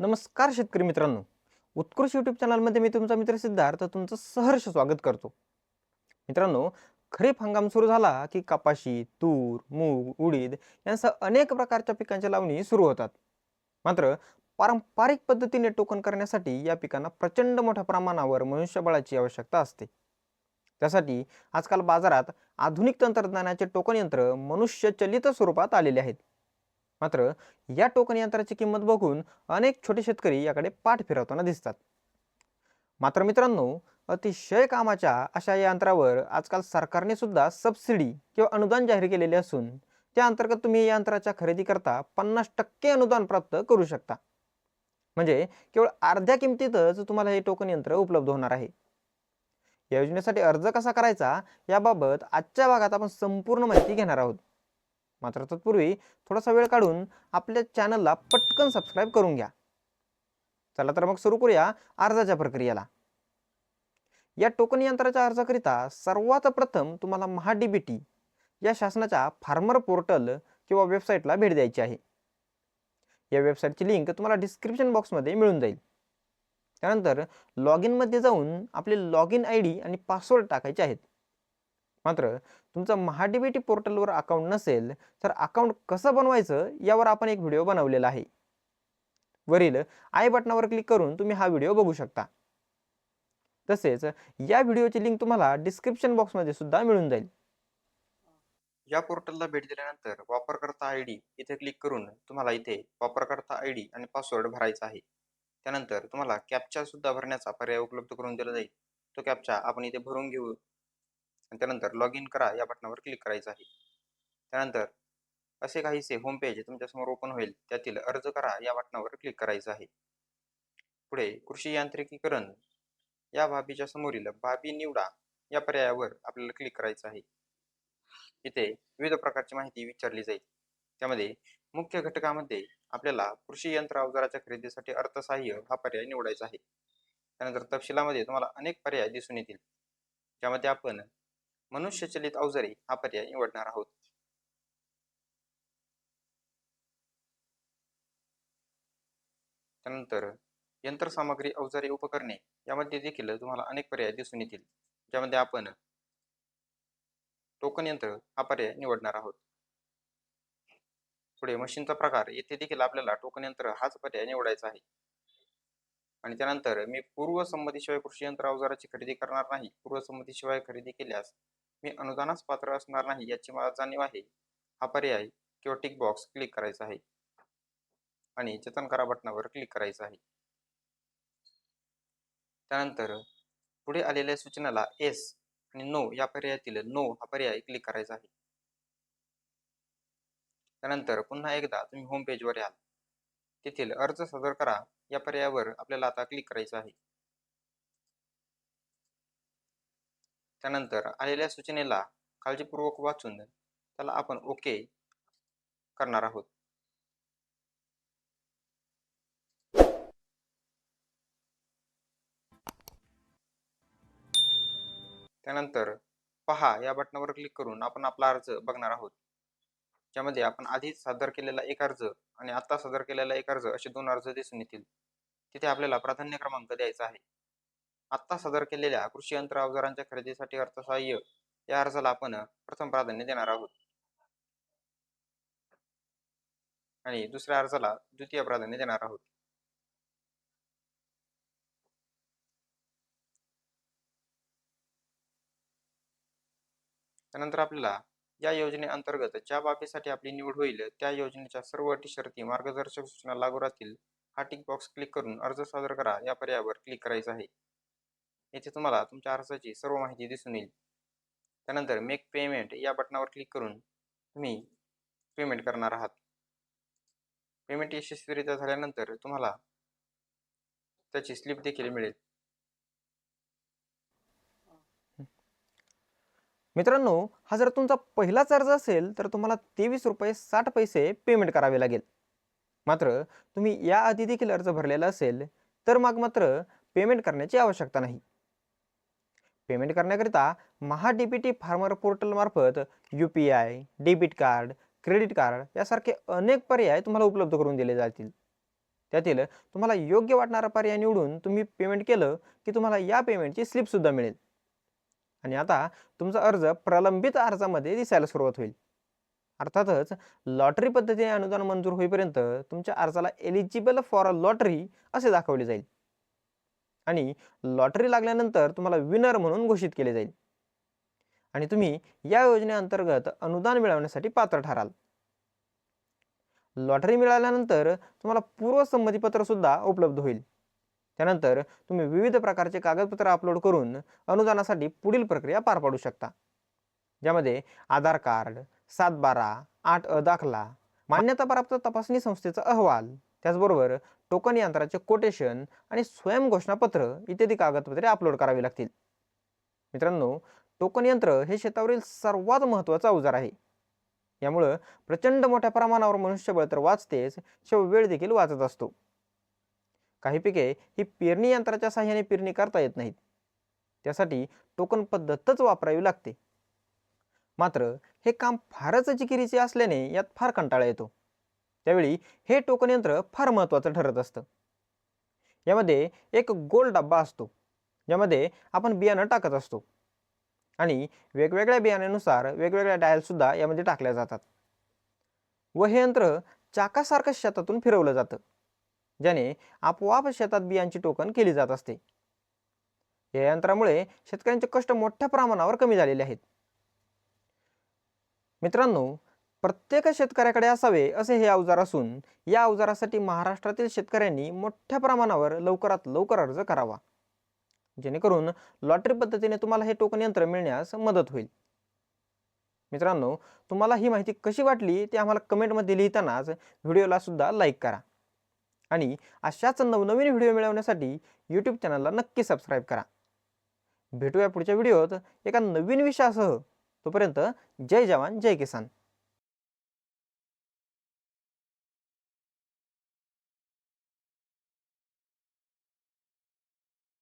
नमस्कार शेतकरी मित्रांनो. उत्कृष्ट यूट्यूब चॅनलमध्ये मी तुमचा मित्र सिद्धार्थ तुमचं सहर्ष स्वागत करतो. मित्रांनो खरीप हंगाम सुरू झाला की कपाशी तूर मूग उडीद यांसह अनेक प्रकारच्या पिकांच्या लावणी सुरू होतात. मात्र पारंपरिक पद्धतीने टोकन करण्यासाठी या पिकांना प्रचंड मोठ्या प्रमाणावर मनुष्यबळाची आवश्यकता असते. त्यासाठी आजकाल बाजारात आधुनिक तंत्रज्ञानाचे टोकन यंत्र मनुष्यचलित स्वरूपात आलेले आहेत. मात्र या टोकन यंत्राची किंमत बघून अनेक छोटे शेतकरी याकडे पाठ फिरवताना दिसतात. मात्र मित्रांनो अतिशय कामाच्या अशा या यंत्रावर आजकाल सरकारने सुद्धा सबसिडी किंवा अनुदान जाहीर केलेले असून त्या अंतर्गत तुम्ही या यंत्राच्या खरेदी करता पन्नास टक्के अनुदान प्राप्त करू शकता. म्हणजे केवळ अर्ध्या किमतीतच तुम्हाला हे टोकन यंत्र उपलब्ध होणार आहे. या योजनेसाठी अर्ज कसा करायचा याबाबत आजच्या भागात आपण संपूर्ण माहिती घेणार आहोत. मात्र तत्पूर्वी थोडासा वेळ काढून आपल्या चॅनलला पटकन सबस्क्राईब करून घ्या. चला तर मग सुरू करूया अर्जाच्या प्रक्रियेला. या टोकन यंत्राच्या अर्जाकरिता सर्वात प्रथम तुम्हाला महाडीबीटी या शासनाच्या फार्मर पोर्टल किंवा वेबसाईटला भेट द्यायची आहे. या वेबसाईटची लिंक तुम्हाला डिस्क्रिप्शन बॉक्समध्ये मिळून जाईल. त्यानंतर लॉग इनमध्ये जाऊन आपले लॉग इन आय डी आणि पासवर्ड टाकायचे आहेत. मात्र तुमचं महाडीबीटी पोर्टलवर अकाउंट नसेल तर अकाउंट कसं बनवायचं यावर आपण एक व्हिडिओ बनवलेला आहे. वरील आय बटनावर क्लिक करून तुम्ही हा व्हिडिओ बघू शकता. तसेच या व्हिडिओची लिंक तुम्हाला डिस्क्रिप्शन बॉक्समध्ये सुद्धा मिळून जाईल. या पोर्टलला भेट दिल्यानंतर वापरकर्ता आय डी इथे क्लिक करून तुम्हाला इथे वापरकर्ता आय डी आणि पासवर्ड भरायचा आहे. त्यानंतर तुम्हाला कॅपचा सुद्धा भरण्याचा पर्याय उपलब्ध करून दिला जाईल. तो कॅपचा आपण इथे भरून घेऊ. आणि त्यानंतर लॉग इन करा या बटनावर क्लिक करायचं आहे. त्यानंतर असे काहीसे होम पेज तुमच्यासमोर ओपन होईल त्यातील अर्ज करा या बटनावर क्लिक करायचं आहे. पुढे कृषी यांत्रिकीकरण या बाबीच्या समोरील बाबी निवडा या पर्यायावर आपल्याला क्लिक करायचं आहे. इथे विविध प्रकारची माहिती विचारली जाईल. त्यामध्ये मुख्य घटकामध्ये आपल्याला कृषी यंत्र अवजाराच्या खरेदीसाठी अर्थसहाय्य हा पर्याय निवडायचा आहे. त्यानंतर तपशिलामध्ये तुम्हाला अनेक पर्याय दिसून येतील. ज्यामध्ये आपण मनुष्यचलित अवजारे हा पर्याय निवडणार आहोत. त्यानंतर यंत्रसामग्री अवजारे उपकरणे यामध्ये देखील तुम्हाला अनेक पर्याय दिसून येतील ज्यामध्ये आपण टोकन यंत्र हा पर्याय निवडणार आहोत. पुढे मशीनचा प्रकार येथे देखील आपल्याला टोकन यंत्र हाच पर्याय निवडायचा आहे. आणि त्यानंतर मी पूर्वसंमतीशिवाय कृषी यंत्र अवजाराची खरेदी करणार नाही. पूर्वसंमतीशिवाय खरेदी केल्यास मी अनुदानास पात्र असणार नाही याची मला जाणीव आहे. हा पर्याय किंवा टिक बॉक्स क्लिक करायचा आहे. आणि जतन करा बटनावर क्लिक करायचं आहे. त्यानंतर पुढे आलेल्या सूचनाला एस आणि नो या पर्यायातील नो हा पर्याय क्लिक करायचा आहे. त्यानंतर पुन्हा एकदा तुम्ही होम पेजवर याल. तेथील अर्ज सादर करा. या पर्यायावर आपल्याला आता क्लिक करायचं आहे. त्यानंतर आलेल्या सूचनेला काळजीपूर्वक वाचून त्याला आपण ओके करणार आहोत. त्यानंतर पहा या बटनावर क्लिक करून आपण आपला अर्ज बघणार आहोत. ज्यामध्ये आपण आधीच सादर केलेला एक अर्ज आणि आता सादर केलेला एक अर्ज असे दोन अर्ज दिसून येतील. तिथे आपल्याला प्राधान्य क्रमांक द्यायचा आहे. आत्ता सादर केलेल्या कृषी यंत्र अवजारांच्या खरेदीसाठी अर्थसहाय्य या अर्जाला आपण प्रथम प्राधान्य देणार आहोत. आणि दुसऱ्या अर्जाला द्वितीय प्राधान्य देणार आहोत. त्यानंतर आपल्याला या योजनेअंतर्गत ज्या बाबीसाठी आपली निवड होईल त्या योजनेच्या सर्व अटी शर्ती मार्गदर्शक सूचना लागू राहतील. हा टिक बॉक्स क्लिक करून अर्ज सादर करा या पर्यायावर क्लिक करायचा आहे. येथे तुम्हाला तुमच्या अर्जाची सर्व माहिती दिसून येईल. त्यानंतर मेक पेमेंट या बटनावर क्लिक करून तुम्ही पेमेंट करणार आहात. पेमेंट यशस्वीरित्या झाल्यानंतर तुम्हाला त्याची स्लिप देखील मिळेल. मित्रांनो हा जर तुमचा पहिलाच अर्ज असेल तर तुम्हाला तेवीस रुपये साठ पैसे पेमेंट करावे लागेल. मात्र तुम्ही याआधी देखील अर्ज भरलेला असेल तर मग मात्र पेमेंट करण्याची आवश्यकता नाही. पेमेंट करण्याकरिता Maha D P T farmer पोर्टलमार्फत U P I debit card credit card यासारखे अनेक पर्याय तुम्हाला उपलब्ध करून दिले जातील. त्यातील तुम्हाला योग्य वाटणारा पर्याय निवडून तुम्ही पेमेंट केलं की तुम्हाला या पेमेंटची स्लिपसुद्धा मिळेल. आणि आता तुमचा अर्ज प्रलंबित अर्जामध्ये दिसायला सुरुवात होईल. अर्थातच लॉटरी पद्धतीने अनुदान मंजूर होईपर्यंत तुमच्या अर्जाला एलिजिबल फॉर अ लॉटरी असे दाखवले जाईल. आणि लॉटरी लागल्यानंतर तुम्हाला विनर म्हणून घोषित केले जाईल. आणि तुम्ही या योजनेअंतर्गत अनुदान मिळवण्यासाठी पात्र ठराल. लॉटरी मिळाल्यानंतर तुम्हाला पूर्वसंमतीपत्र सुद्धा उपलब्ध होईल. त्यानंतर तुम्ही विविध प्रकारचे कागदपत्र अपलोड करून अनुदानासाठी पुढील प्रक्रिया पार पाडू शकता. ज्यामध्ये आधार कार्ड सात बारा आठ अ दाखला मान्यताप्राप्त तपासणी संस्थेचा अहवाल. त्याचबरोबर टोकन यंत्राचे कोटेशन आणि स्वयं घोषणापत्र इत्यादी कागदपत्रे अपलोड करावी लागतील. मित्रांनो टोकन यंत्र हे शेतावरील सर्वात महत्त्वाचं अवजार आहे. यामुळं प्रचंड मोठ्या प्रमाणावर मनुष्यबळ तर वाचतेच शिवाय वेळ देखील वाचत असतो. काही पिके ही पेरणी यंत्राच्या साहाय्याने पेरणी करता येत नाहीत. त्यासाठी टोकन पद्धतच वापरावी लागते. मात्र हे काम फारच जिकिरीचे असल्याने यात फार कंटाळा येतो. त्यावेळी हे टोकन यंत्र फार महत्त्वाचं ठरत असतं. यामध्ये एक गोल डब्बा असतो. ज्यामध्ये आपण बियाणं टाकत असतो. आणि वेगवेगळ्या बियाण्यानुसार वेगवेगळ्या डायलसुद्धा यामध्ये टाकल्या जातात. व हे यंत्र चाकासारखं शेतातून फिरवलं जातं. ज्याने आपोआप शेतात बियांची टोकन केली जात असते. या यंत्रामुळे शेतकऱ्यांचे कष्ट मोठ्या प्रमाणावर कमी झालेले आहेत. मित्रांनो प्रत्येक शेतकऱ्याकडे असावे असे हे अवजार असून या अवजारासाठी महाराष्ट्रातील शेतकऱ्यांनी मोठ्या प्रमाणावर लवकरात लवकर अर्ज करावा. जेणेकरून लॉटरी पद्धतीने तुम्हाला हे टोकन यंत्र मिळण्यास मदत होईल. मित्रांनो तुम्हाला ही माहिती कशी वाटली ते आम्हाला कमेंटमध्ये लिहितानाच व्हिडिओला सुद्धा लाईक करा. आणि अशाच नवनवीन व्हिडिओ मिळवण्यासाठी यूट्यूब चॅनलला नक्की सबस्क्राईब करा. भेटूया पुढच्या व्हिडिओत एका नवीन विषयासह. तोपर्यंत जय जवान जय किसान.